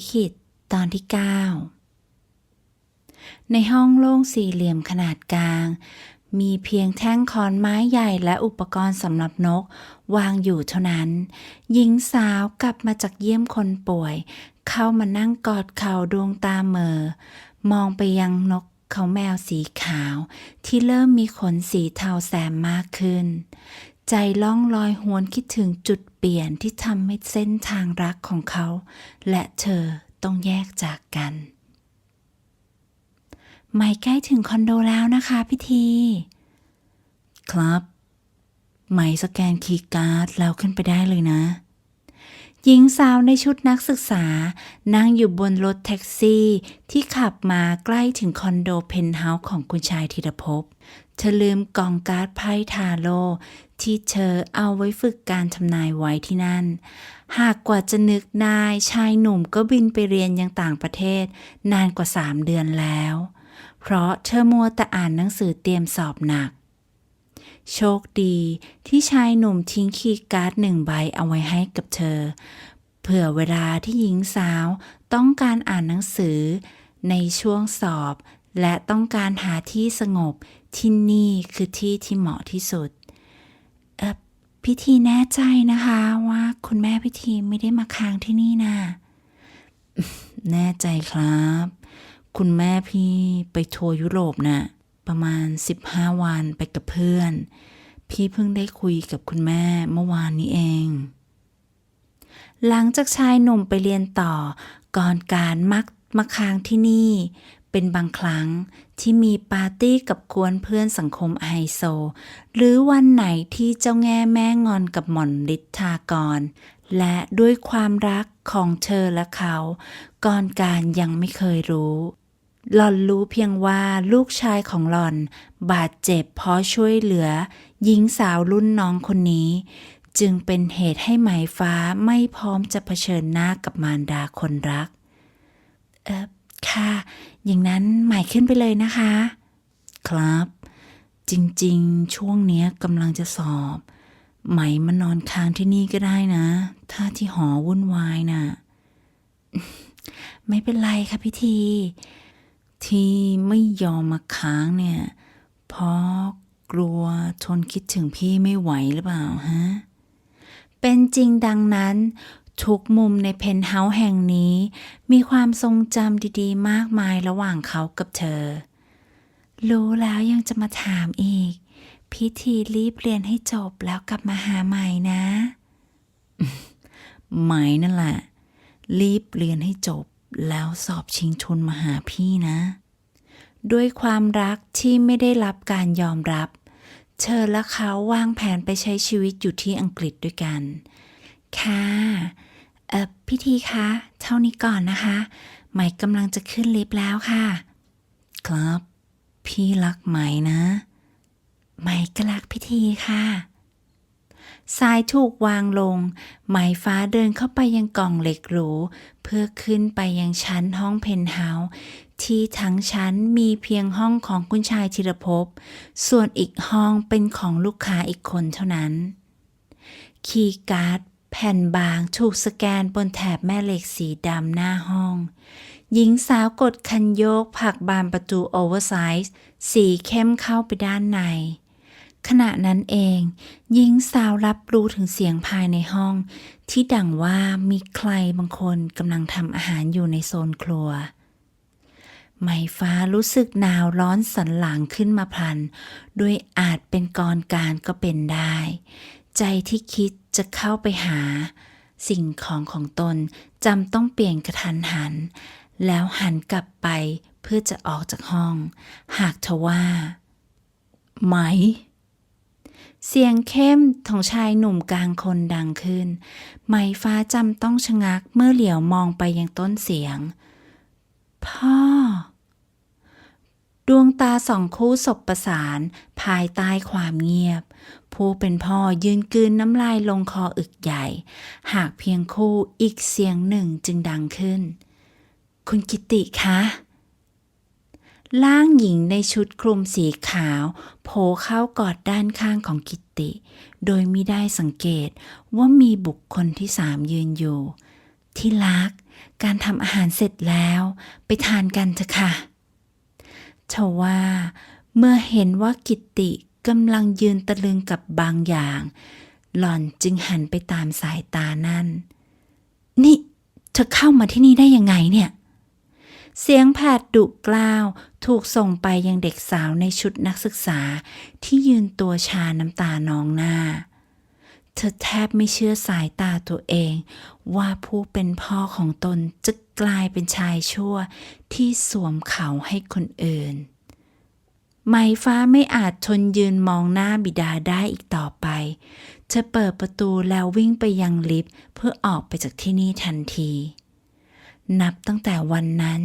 ลิขิตตอนที่ 9 ในห้องโล่งสี่เหลี่ยมขนาดกลาง มีเพียงแท่งคอนไม้ใหญ่และอุปกรณ์สำหรับนกวางอยู่เท่านั้น หญิงสาวกลับมาจากเยี่ยมคนป่วย เข้ามานั่งกอดเข่าดวงตาเมอ มองไปยังนกเขาแมวสีขาว ที่เริ่มมีขนสีเทาแซมมากขึ้น ใจล่องลอยหวนคิดถึงจุดเปลี่ยนที่ทำให้เส้นทางรักของเขา และเธอต้องแยกจากกันไม่ใกล้ถึงคอนโดแล้วนะคะพี่ทีครับไหมสแกนคีย์การ์ดแล้วขึ้นไปได้เลยนะ หญิงสาวในชุดนักศึกษา นั่งอยู่บนรถแท็กซี่ที่ขับมาใกล้ถึงคอนโดเพนท์เฮาส์ของคุณชายธีรภพ เธอลืมกล่องการ์ดไพ่ทาโร่ที่เธอเอาไว้ฝึกการทำนายไว้ที่นั่น หากกว่าจะนึกได้ชายหนุ่มก็บินไปเรียนยังต่างประเทศ นานกว่าสามเดือนแล้ว เพราะเธอมัวแต่อ่านหนังสือเตรียมสอบหนัก โชคดีที่ชายหนุ่มทิ้งคีย์การ์ดหนึ่งใบเอาไว้ให้กับเธอ เผื่อเวลาที่หญิงสาวต้องการอ่านหนังสือในช่วงสอบและต้องการหาที่สงบ ที่นี่คือที่ที่เหมาะที่สุดพิธีแน่ใจนะคะว่าคุณแม่พิธีไม่ได้มาค้างที่นี่นะแน่ใจครับ คุณแม่พี่ไปทัวร์ยุโรปน่ะประมาณ 15 วันไปกับเพื่อน พี่เพิ่งได้คุยกับคุณแม่เมื่อวานนี้เอง หลังจากชายหนุ่มไปเรียนต่อ ก่อนการมักมาค้างที่นี่ เป็นบางครั้งที่มีปาร์ตี้กับกวนเพื่อนสังคมไฮโซ หรือวันไหนที่เจ้าแง่แม่งอนกับหม่อนฤทธากร และด้วยความรักของเธอและเขา ก่อนการยังไม่เคยรู้ หล่อนรู้เพียงว่าลูกชายของหล่อน บาดเจ็บเพราะช่วยเหลือ หญิงสาวรุ่นน้องคนนี้ จึงเป็นเหตุให้ไหมฟ้าไม่พร้อมจะเผชิญหน้ากับมารดาคนรัก เออ ค่ะ อย่างนั้นหมายขึ้นไปเลยนะคะ ครับ จริงๆ ช่วงเนี้ยกำลังจะสอบ ไหมมานอนค้างที่นี่ก็ได้นะ ถ้าที่หอวุ่นวายน่ะ ไม่เป็นไรค่ะพี่ที ที่ไม่ยอมมาค้างเนี่ย เพราะกลัวทนคิดถึงพี่ไม่ไหวหรือเปล่าฮะ เป็นจริงดังนั้นทุกมุมในเพนท์เฮาส์แห่งนี้ มีความทรงจำดีๆ มากมายระหว่างเขากับเธอ รู้แล้วยังจะมาถามอีก พิธีรีบเรียนให้จบแล้วกลับมาหาใหม่นะไหมนั่นแหละ รีบเรียนให้จบแล้วสอบชิงทุนมาหาพี่นะ ด้วยความรักที่ไม่ได้รับการยอมรับ เธอและเขาวางแผนไปใช้ชีวิตอยู่ที่อังกฤษด้วยกัน ค่ะเอ่อพิธีคะเท่านี้ก่อนนะคะไหมกำลังจะขึ้นลิฟต์แล้วค่ะ ครับ พี่รักไหมนะไหมก็รักพิธีค่ะสายถูกวางลงไหมฟ้าเดินเข้าไปยังกล่องเหล็กหรู เพื่อขึ้นไปยังชั้นห้องเพนท์เฮาส์ที่ทั้งชั้นมีเพียงห้องของคุณชายธีรภพ ส่วนอีกห้องเป็นของลูกค้าอีกคนเท่านั้น คีย์การ์ด แผ่นบางถูกสแกนบนแถบแม่เหล็กสีดำหน้าห้อง หญิงสาวกดคันโยกผลักบานประตูโอเวอร์ไซส์สีเข้มเข้าไปด้านใน ขณะนั้นเอง หญิงสาวรับรู้ถึงเสียงภายในห้อง ที่ดังว่ามีใครบางคนกำลังทำอาหารอยู่ในโซนครัวไหมฟ้ารู้สึกหนาวร้อนสันหลังขึ้นมาพลัน ด้วยอาจเป็นกรการก็เป็นได้ ใจที่คิด จะเข้าไปหา สิ่งของของตนจำต้องเปลี่ยนกระทันหัน แล้วหันกลับไปเพื่อจะออกจากห้อง หากทว่าไหม เสียงเข้มของชายหนุ่มกลางคนดังขึ้นไหมฟ้าจำต้องชะงักเมื่อเหลียวมองไปยังต้นเสียง พ่อ ดวงตาสองคู่สบประสาน ภายใต้ความเงียบ ผู้เป็นพ่อยืนกืนน้ำลายลงคออึกใหญ่ หากเพียงคู่อีกเสียงหนึ่งจึงดังขึ้น คุณกิติคะร่างหญิงในชุดคลุมสีขาวโผล่เข้ากอดด้านข้างของกิตติ โดยไม่ได้สังเกตว่ามีบุคคลที่สามยืนอยู่ ที่รัก การทำอาหารเสร็จแล้ว ไปทานกันเถอะค่ะ ทว่าเมื่อเห็นว่ากิตติกำลังยืนตะลึงกับบางอย่าง หล่อนจึงหันไปตามสายตานั่น นี่ เธอเข้ามาที่นี่ได้ยังไงเนี่ย เสียงแผดดุกล้าวถูกส่งไปยังเด็กสาวในชุดนักศึกษาที่ยืนตัวชาน้ำตานองหน้า ธอแทบไม่เชื่อสายตาตัวเอง ว่าผู้เป็นพ่อของตนจะกลายเป็นชายชั่วที่สวมเขาให้คนอื่น ไหมฟ้าไม่อาจทนยืนมองหน้าบิดาได้อีกต่อไป เธอเปิดประตูแล้ววิ่งไปยังลิฟต์เพื่อออกไปจากที่นี่ทันที นับตั้งแต่วันนั้น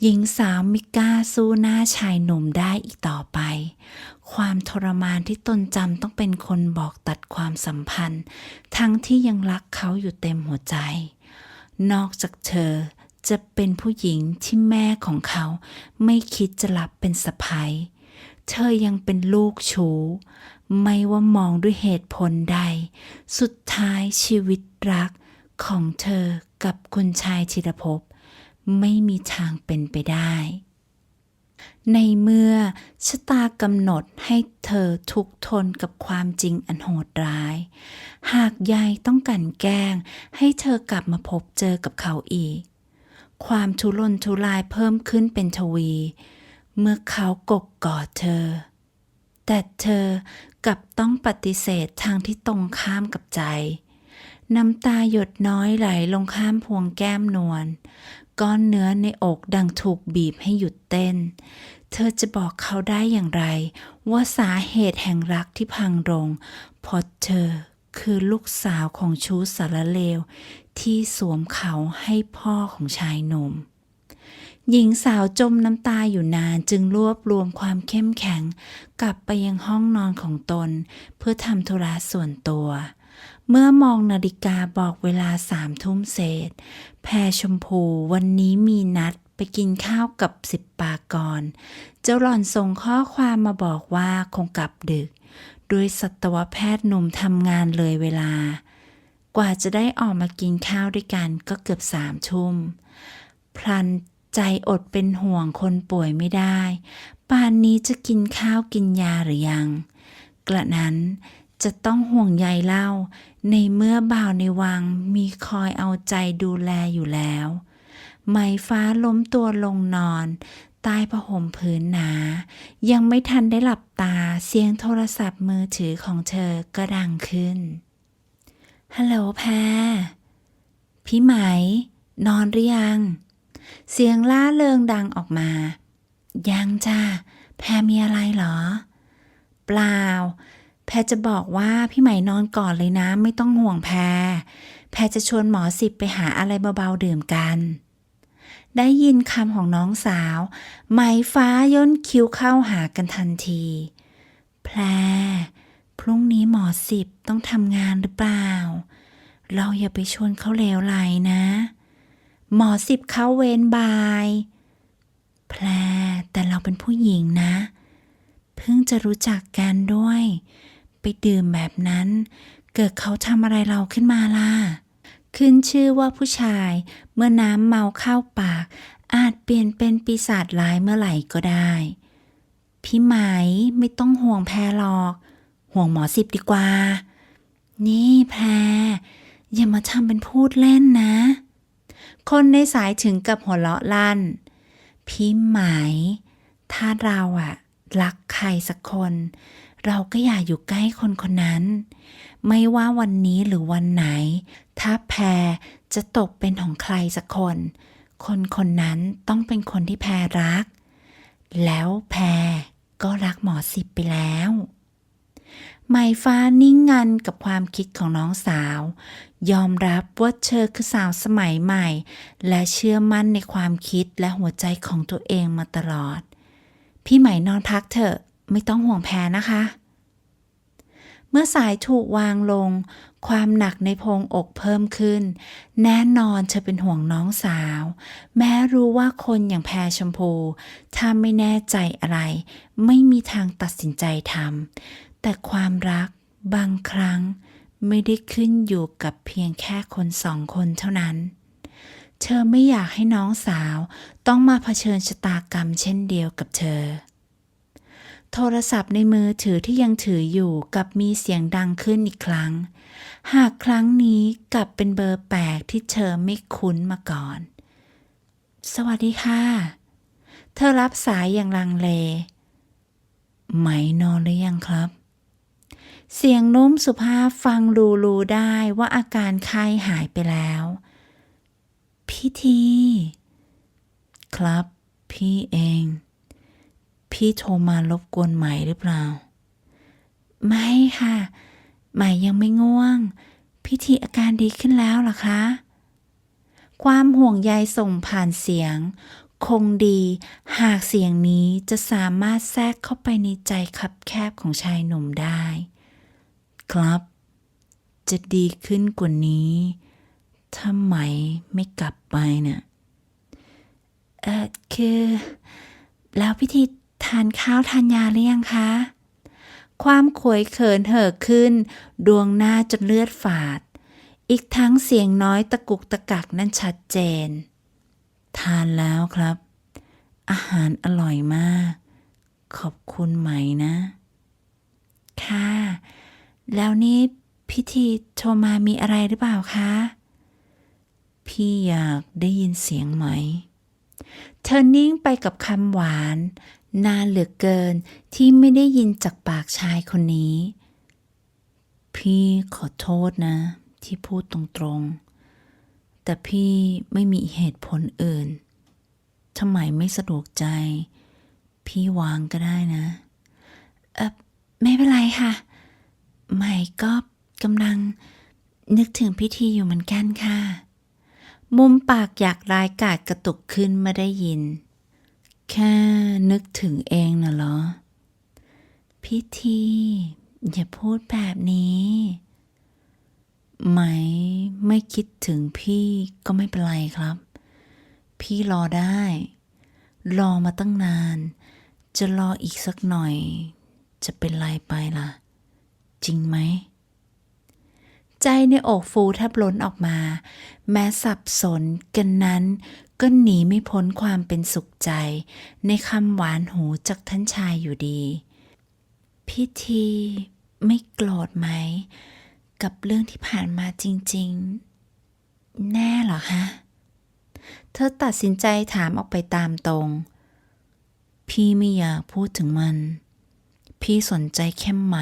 หญิงสาวมิกล้าสู้หน้าชายหนุ่มได้อีกต่อไป ความทรมานที่ตนจำต้องเป็นคนบอกตัดความสัมพันธ์ ทั้งที่ยังรักเขาอยู่เต็มหัวใจ นอกจากเธอจะเป็นผู้หญิงที่แม่ของเขาไม่คิดจะรับเป็นสะพ้ยเธอยังเป็นลูกชู้ ไม่ว่ามองด้วยเหตุผลใด สุดท้ายชีวิตรักของเธอ กับคุณชายชิรภพไม่มีทางเป็นไปได้ ในเมื่อชะตากำหนดให้เธอทุกทนกับความจริงอันโหดร้าย หากยายต้องกันแกล้ง ให้เธอกลับมาพบเจอกับเขาอีก ความทุรนทุรายเพิ่มขึ้นเป็นทวี เมื่อเขากกกอดเธอ แต่เธอกลับต้องปฏิเสธทางที่ตรงข้ามกับใจ น้ำตาหยดน้อยไหลลงข้ามพวงแก้มนวล ก้อนเนื้อในอกดังถูกบีบให้หยุดเต้น เธอจะบอกเขาได้อย่างไร ว่าสาเหตุแห่งรักที่พังลงเพราะเธอคือลูกสาวของชู้สารเลว ที่สวมเขาให้พ่อของชายหนุ่มหญิงสาวจมน้ำตาอยู่นานจึงรวบรวมความเข้มแข็ง กลับไปยังห้องนอนของตน เพื่อทำธุระส่วนตัว เมื่อมองนาฬิกาบอกเวลาสามทุ่มเศษ แพรชมพูวันนี้มีนัดไปกินข้าวกับสิบปากร เจ้าหล่อนส่งข้อความมาบอกว่าคงกลับดึกโดยสัตวแพทย์หนุ่มทำงานเลยเวลา กว่าจะได้ออกมากินข้าวด้วยกันก็เกือบสามทุ่ม พลันใจอดเป็นห่วงคนป่วยไม่ได้ ป่านนี้จะกินข้าวกินยาหรือยัง กระนั้น จะต้องห่วงใยเล่า ในเมื่อบ่าวในวังมีคอยเอาใจดูแลอยู่แล้วไหมฟ้าล้มตัวลงนอน ใต้ผ้าห่มผืนหนา ยังไม่ทันได้หลับตาเสียงโทรศัพท์มือถือของเธอก็ดังขึ้น ฮัลโหลแพรพี่ไหม นอนหรือยัง เสียงล่าเริงดังออกมา ยังจ้าแพรมีอะไรหรอ เปล่า แพรจะบอกว่าพี่ไหม่นอนก่อนเลยนะไม่ต้องห่วงแพร แพรจะชวนหมอสิบไปหาอะไรเบาๆดื่มกัน ได้ยินคำของน้องสาว ไหมฟ้าย่นคิ้วเข้าหากันทันที แพร พรุ่งนี้หมอสิบต้องทำงานหรือเปล่า เราอย่าไปชวนเขาเลวไหลนะ หมอสิบเข้าเวรบาย แพร แต่เราเป็นผู้หญิงนะ เพิ่งจะรู้จักกันด้วย ไปดื่มแบบนั้น เกิดเขาทำอะไรเราขึ้นมาล่ะ ขึ้นชื่อว่าผู้ชายเมื่อน้ำเมาเข้าปาก อาจเปลี่ยนเป็นปีศาจร้ายเมื่อไหร่ก็ได้ พี่ไหมไม่ต้องห่วงแพรหรอก ห่วงหมอสิบดีกว่า นี่แพร อย่ามาทำเป็นพูดเล่นนะ คนในสายถึงกับหัวเราะลั่น พี่ไหม ถ้าเราอะรักใครสักคน เราก็อย่าอยู่ใกล้คนคนนั้น ไม่ว่าวันนี้หรือวันไหน ถ้าแพรจะตกเป็นของใครสักคน คนคนนั้นต้องเป็นคนที่แพรรัก แล้วแพรก็รักหมอสิบไปแล้วไหมฟ้านิ่งงันกับความคิดของน้องสาว ยอมรับว่าเธอคือสาวสมัยใหม่ และเชื่อมั่นในความคิดและหัวใจของตัวเองมาตลอด พี่ไหม่นอนพักเถอะ ไม่ต้องห่วงแพรนะคะ เมื่อสายถูกวางลง ความหนักในโพรงอกเพิ่มขึ้น แน่นอนเธอเป็นห่วงน้องสาว แม้รู้ว่าคนอย่างแพรชมพู ถ้าไม่แน่ใจอะไร ไม่มีทางตัดสินใจทำแต่ความรักบางครั้งไม่ได้ขึ้นอยู่กับเพียงแค่คนสองคนเท่านั้น เธอไม่อยากให้น้องสาวต้องมาเผชิญชะตากรรมเช่นเดียวกับเธอ โทรศัพท์ในมือถือที่ยังถืออยู่กับมีเสียงดังขึ้นอีกครั้ง หากครั้งนี้กลับเป็นเบอร์แปลกที่เธอไม่คุ้นมาก่อน สวัสดีค่ะ เธอรับสายอย่างลังเล ไหมนอนหรือยังครับ เสียงนุ่มสุภาพฟังรูรูได้ว่าอาการไข้หายไปแล้ว พี่ที ครับ พี่เอง พี่โทรมารบกวนไหมหรือเปล่า ไม่ค่ะ ไหมยังไม่ง่วงพี่ทีอาการดีขึ้นแล้วหรอคะ ความห่วงใยส่งผ่านเสียง คงดีหากเสียงนี้จะสามารถแทรกเข้าไปในใจคับแคบของชายหนุ่มได้ ครับ จะดีขึ้นกว่านี้ถ้าไหมไม่กลับไปเนี่ยเออคือ แล้วพิธี ทานข้าวทานยาหรือยังคะ ความขวยเขินเห่อขึ้น ดวงหน้าจนเลือดฝาด อีกทั้งเสียงน้อยตะกุกตะกักนั่นชัดเจน ทานแล้วครับ อาหารอร่อยมาก ขอบคุณไหมนะ ค่ะ แล้วนี่พิธีโทรมามีอะไรหรือเปล่าคะ พี่อยากได้ยินเสียงไหม เธอนิ่งไปกับคำหวาน นานเหลือเกินที่ไม่ได้ยินจากปากชายคนนี้ พี่ขอโทษนะ ที่พูดตรงๆ แต่พี่ไม่มีเหตุผลอื่นทำไมไม่สะดวกใจ พี่วางก็ได้นะ เออไม่เป็นไรค่ะ ใหม่ก็กำลังนึกถึงพิธีอยู่เหมือนกันค่ะ มุมปากอยากรายกาดกระตุกขึ้นเมื่อได้ยิน แค่นึกถึงเองน่ะเหรอ พิธี อย่าพูดแบบนี้ ไหมไม่คิดถึงพี่ก็ไม่เป็นไรครับ พี่รอได้ รอมาตั้งนาน จะรออีกสักหน่อย จะเป็นไรไปล่ะ จริงไหม ใจในอกฟูแทบล้นออกมา แม้สับสนกันนั้น ก็หนีไม่พ้นความเป็นสุขใจ ในคำหวานหูจากท่านชายอยู่ดี พิธีไม่โกรธไหม กับเรื่องที่ผ่านมาจริง ๆ แน่หรอฮะ เธอตัดสินใจถามออกไปตามตรง พี่ไม่อยากพูดถึงมัน พี่สนใจแค่ไหม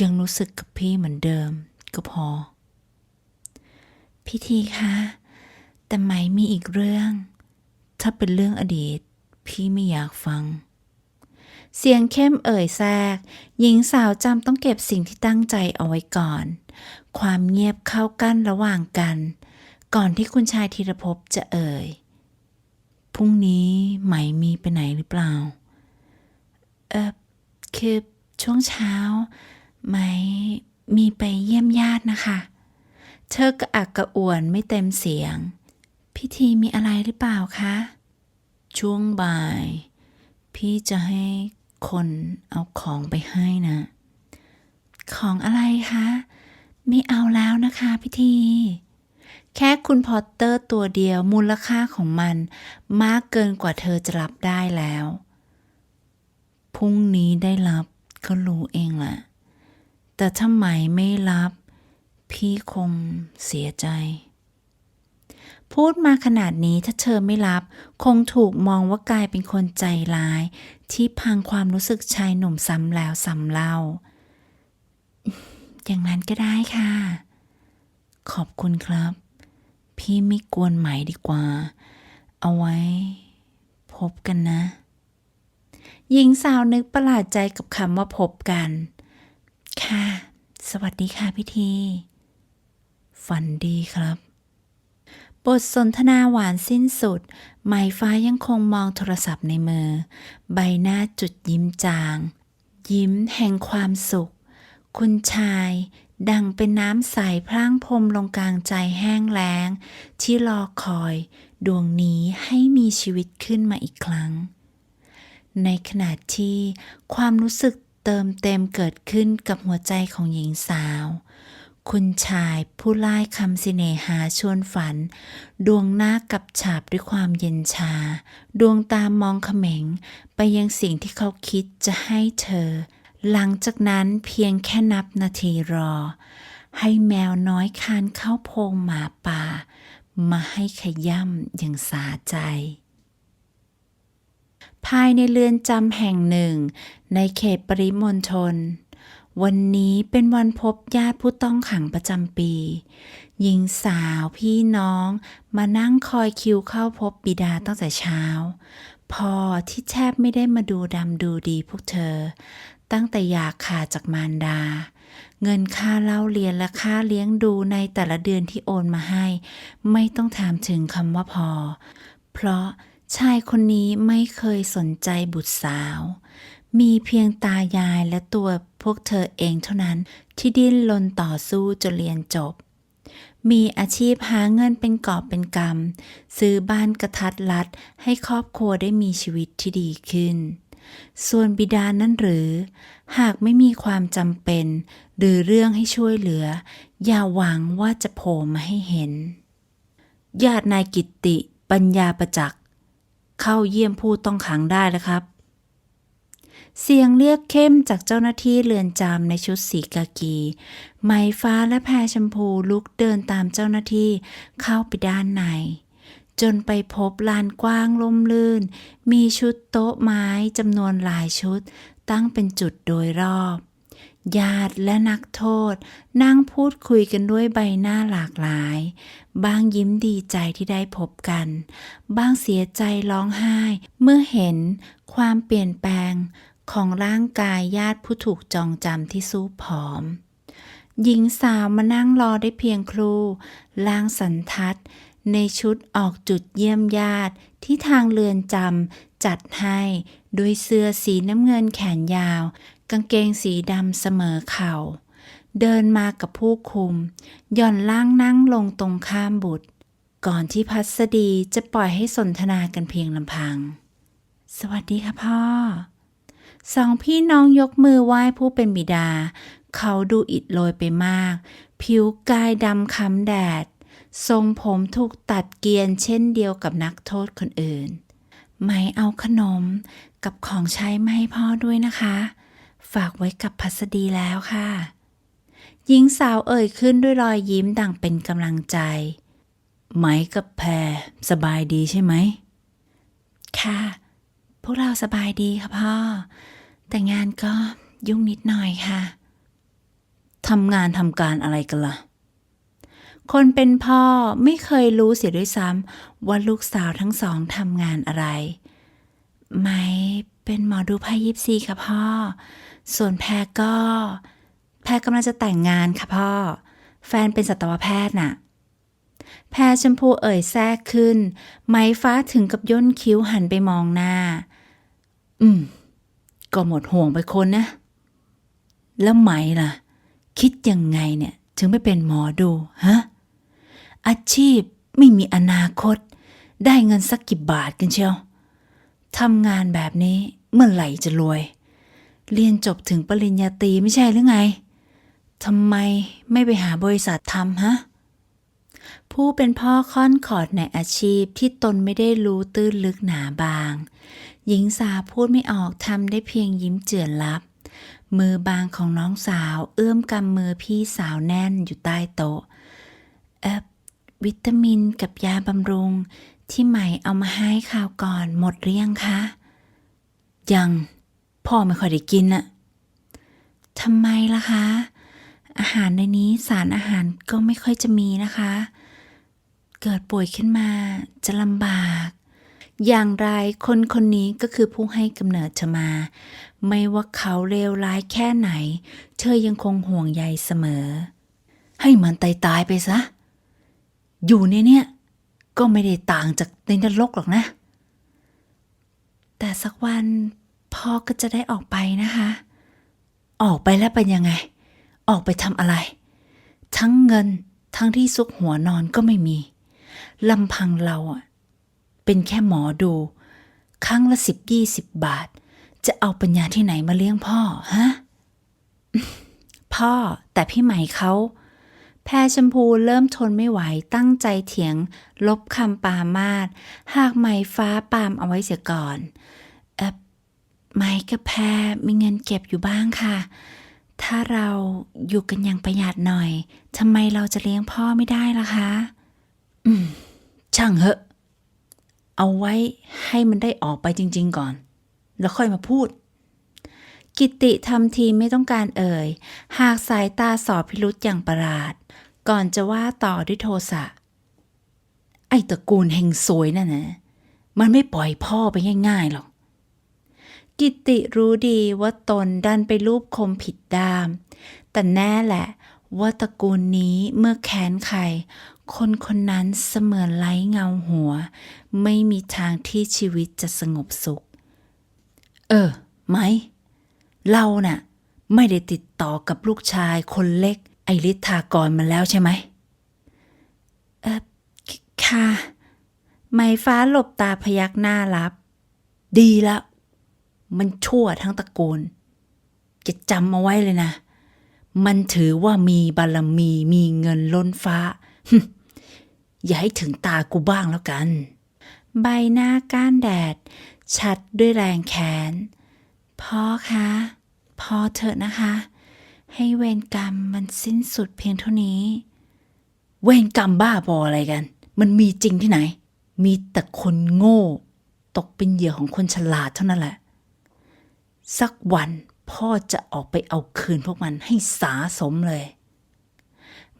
ยังรู้สึกกับพี่เหมือนเดิมก็พอ พิธีคะ แต่ไหมมีอีกเรื่อง ถ้าเป็นเรื่องอดีต พี่ไม่อยากฟัง เสียงเข้มเอ่ยแทรก หญิงสาวจำต้องเก็บสิ่งที่ตั้งใจเอาไว้ก่อน ความเงียบเข้ากั้นระหว่างกัน ก่อนที่คุณชายธีรภพจะเอ่ย พรุ่งนี้ไหมมีไปไหนหรือเปล่า เออคือช่วงเช้า ไหมมีไปเยี่ยมญาตินะคะ เธอกระอักกระอ่วนไม่เต็มเสียง พิธีมีอะไรหรือเปล่าคะ ช่วงบ่าย พี่จะให้คนเอาของไปให้นะ ของอะไรคะ ไม่เอาแล้วนะคะพิธี แค่คุณพอตเตอร์ตัวเดียวมูลค่าของมัน มากเกินกว่าเธอจะรับได้แล้ว พรุ่งนี้ได้รับก็รู้เองแหละแต่ถ้าไหมไม่รับ พี่คงเสียใจ พูดมาขนาดนี้ถ้าเธอไม่รับ คงถูกมองว่ากลายเป็นคนใจร้าย ที่พังความรู้สึกชายหนุ่มซ้ำแล้วซ้ำเล่า อย่างนั้นก็ได้ค่ะ ขอบคุณครับ พี่ไม่กวนไหมดีกว่า เอาไว้ พบกันนะ หญิงสาวนึกประหลาดใจกับคำว่าพบกัน ค่ะ สวัสดีค่ะพี่ที ฝันดีครับ บทสนทนาหวานสิ้นสุดไหมฟ้ายังคงมองโทรศัพท์ในมือ ใบหน้าจุดยิ้มจาง ยิ้มแห่งความสุข คุณชาย ดังเป็นน้ำใสพร่างพรมลงกลางใจแห้งแล้ง ที่รอคอย ดวงนี้ให้มีชีวิตขึ้นมาอีกครั้ง ในขณะที่ความรู้สึกเติมเต็มเกิดขึ้นกับหัวใจของหญิงสาว คุณชายผู้ไล่คำสิเนหาชวนฝัน ดวงหน้ากับฉาบด้วยความเย็นชา ดวงตามองเขม็ง ไปยังสิ่งที่เขาคิดจะให้เธอ หลังจากนั้นเพียงแค่นับนาทีรอ ให้แมวน้อยคานเข้าโพรงหมาป่า มาให้ขย่ำอย่างสาใจ ภายในเรือนจำแห่งหนึ่ง ในเขตปริมณฑล วันนี้เป็นวันพบญาติผู้ต้องขังประจำปี หญิงสาวพี่น้องมานั่งคอยคิวเข้าพบบิดาตั้งแต่เช้า พอที่แทบไม่ได้มาดูดำดูดีพวกเธอ ตั้งแต่อยากขาดจากมารดา เงินค่าเล่าเรียนและค่าเลี้ยงดูในแต่ละเดือนที่โอนมาให้ ไม่ต้องถามถึงคำว่าพอ เพราะชายคนนี้ไม่เคยสนใจบุตรสาว มีเพียงตายายและตัวพวกเธอเองเท่านั้นที่ดิ้นรนต่อสู้จนเรียนจบ มีอาชีพหาเงินเป็นกอบเป็นกำซื้อบ้านกระทัดรัดให้ครอบครัวได้มีชีวิตที่ดีขึ้น ส่วนบิดานั่นหรือ หากไม่มีความจำเป็น หรือเรื่องให้ช่วยเหลือ อย่าหวังว่าจะโผล่มาให้เห็น ญาตินายกิตติ ปัญญาประจักษ์เข้าเยี่ยมผู้ต้องขังได้แล้วครับ เสียงเรียกเข้มจากเจ้าหน้าที่เรือนจำในชุดสีกากี ไหมฟ้าและแพรชมพูลุกเดินตามเจ้าหน้าที่เข้าไปด้านใน จนไปพบลานกว้างล่มลื่น มีชุดโต๊ะไม้จำนวนหลายชุด ตั้งเป็นจุดโดยรอบ ญาติและนักโทษ นั่งพูดคุยกันด้วยใบหน้าหลากหลาย บางยิ้มดีใจที่ได้พบกัน บางเสียใจร้องไห้ เมื่อเห็นความเปลี่ยนแปลง ของร่างกายญาติผู้ถูกจองจำที่สู้ผอม หญิงสาวมานั่งรอได้เพียงครูล่างสันทัด ในชุดออกจุดเยี่ยมญาติที่ทางเรือนจำจัดให้ด้วยเสื้อสีน้ำเงินแขนยาว กางเกงสีดำเสมอเข่า เดินมากับผู้คุม หย่อนล่างนั่งลงตรงข้ามบุตร ก่อนที่พัสดีจะปล่อยให้สนทนากันเพียงลำพัง สวัสดีค่ะพ่อ สองพี่น้องยกมือไหว้ผู้เป็นบิดา เขาดูอิดโรยไปมาก ผิวกายดำค้ำแดด ทรงผมถูกตัดเกียนเช่นเดียวกับนักโทษคนอื่น ไม่เอาขนมกับของใช้มาให้พ่อด้วยนะคะ ฝากไว้กับพัสดีแล้วค่ะ หญิงสาวเอ่ยขึ้นด้วยรอยยิ้มดังเป็นกำลังใจ ไหมกับแพรสบายดีใช่ไหม ค่ะ พวกเราสบายดีค่ะพ่อ แต่งานก็ยุ่งนิดหน่อยค่ะทำงานทำการอะไรกันล่ะ คนเป็นพ่อไม่เคยรู้เสียด้วยซ้ำว่าลูกสาวทั้งสองทำงานอะไร ไม่เป็นหมอดูไพ่ยิปซีค่ะพ่อ ส่วนแพรก็ แพรกำลังจะแต่งงานค่ะพ่อ แฟนเป็นสัตวแพทย์น่ะ แพรชมพูเอ่ยแทรกขึ้น ไม้ฟ้าถึงกับย่นคิ้วหันไปมองหน้า อืม ก็หมดห่วงไปคนนะ แล้วไหมล่ะ คิดยังไงเนี่ย ถึงไม่เป็นหมอดูฮะอาชีพไม่มีอนาคต ได้เงินสักกี่บาทกันเชียวทำงานแบบนี้เมื่อไหร่จะรวย เรียนจบถึงปริญญาตรีไม่ใช่หรือไงทำไมไม่ไปหาบริษัททำฮะ ผู้เป็นพ่อค่อนขอดในอาชีพที่ตนไม่ได้รู้ตื้นลึกหนาบาง หญิงสาวพูดไม่ออกทำได้เพียงยิ้มเจือนลับ มือบางของน้องสาวเอื้อมกำมือพี่สาวแน่นอยู่ใต้โต๊ะเออวิตามินกับยาบำรุง ที่ใหม่เอามาให้ข่าวก่อนหมดหรือยังคะ ยัง พ่อไม่ค่อยได้กินน่ะทำไมล่ะคะ อาหารในนี้สารอาหารก็ไม่ค่อยจะมีนะคะ เกิดป่วยขึ้นมาจะลำบาก อย่างไรคนคนนี้ก็คือผู้ให้กำเนิดเธอมา ไม่ว่าเขาเลวร้ายแค่ไหน เธอยังคงห่วงใยเสมอ ให้มันตายตายไปซะ อยู่ในเนี่ย ก็ไม่ได้ต่างจากในนรกหรอกนะ แต่สักวันพ่อก็จะได้ออกไปนะคะ ออกไปแล้วเป็นยังไง ออกไปทำอะไร ทั้งเงินทั้งที่ซุกหัวนอนก็ไม่มีลำพังเราอะ เป็นแค่หมอดู ครั้งละสิบยี่สิบบาท จะเอาปัญญาที่ไหนมาเลี้ยงพ่อฮะ พ่อแต่พี่ใหม่เขาแพรชมพูเริ่มทนไม่ไหวตั้งใจเถียง ลบคำปามาดหากไหมฟ้าปามเอาไว้เสียก่อนเออไหมกับแพรมีเงินเก็บอยู่บ้างค่ะ ถ้าเราอยู่กันอย่างประหยัดหน่อยทำไมเราจะเลี้ยงพ่อไม่ได้ล่ะคะ อืม ช่างเหอะ เอาไว้ให้มันได้ออกไปจริง ๆ ก่อน แล้วค่อยมาพูด กิติทำทีไม่ต้องการเอ่ย หากสายตาสอบพิรุษอย่างประหลาด ก่อนจะว่าต่อด้วยโทสะ ไอ้ตระกูลเฮงซวยนั่นนะมันไม่ปล่อยพ่อไปง่ายๆหรอก กิติรู้ดีว่าตนดันไปรูปคมผิดดาม แต่แน่แหละว่าตระกูลนี้เมื่อแค้นใคร คนคนนั้นเสมือนไร้เงาหัว ไม่มีทางที่ชีวิตจะสงบสุข เออ ไหม เราน่ะ ไม่ได้ติดต่อกับลูกชายคนเล็ก ไอริธากรมาแล้วใช่ไหม เออค่ะ ไม้ฟ้าหลบตาพยักหน้ารับ ดีล้วมันชั่วทั้งตระกูล จะจำเอาไว้เลยนะ มันถือว่ามีบารมีมีเงินล้นฟ้า อย่าให้ถึงตากูบ้างแล้วกัน ใบหน้าก้านแดด ชัดด้วยแรงแค้นพ่อคะ พอเถอะนะคะ ให้เวรกรรมมันสิ้นสุดเพียงเท่านี้ เวรกรรมบ้าบออะไรกัน มันมีจริงที่ไหน มีแต่คนโง่ ตกเป็นเหยื่อของคนฉลาดเท่านั้นแหละ สักวันพ่อจะออกไปเอาคืนพวกมันให้สาสมเลย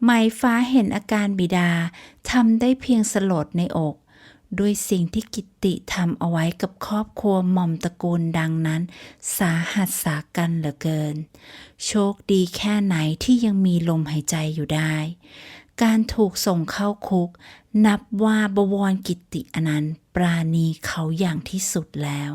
ไหมฟ้าเห็นอาการบิดาทำได้เพียงสลดในอก ด้วยสิ่งที่กิตติทำเอาไว้กับครอบครัวหม่อมตระกูลดังนั้น สาหัสสากันเหลือเกิน โชคดีแค่ไหนที่ยังมีลมหายใจอยู่ได้ การถูกส่งเข้าคุก นับว่าบวรกิตติอนันต์ปราณีเขาอย่างที่สุดแล้ว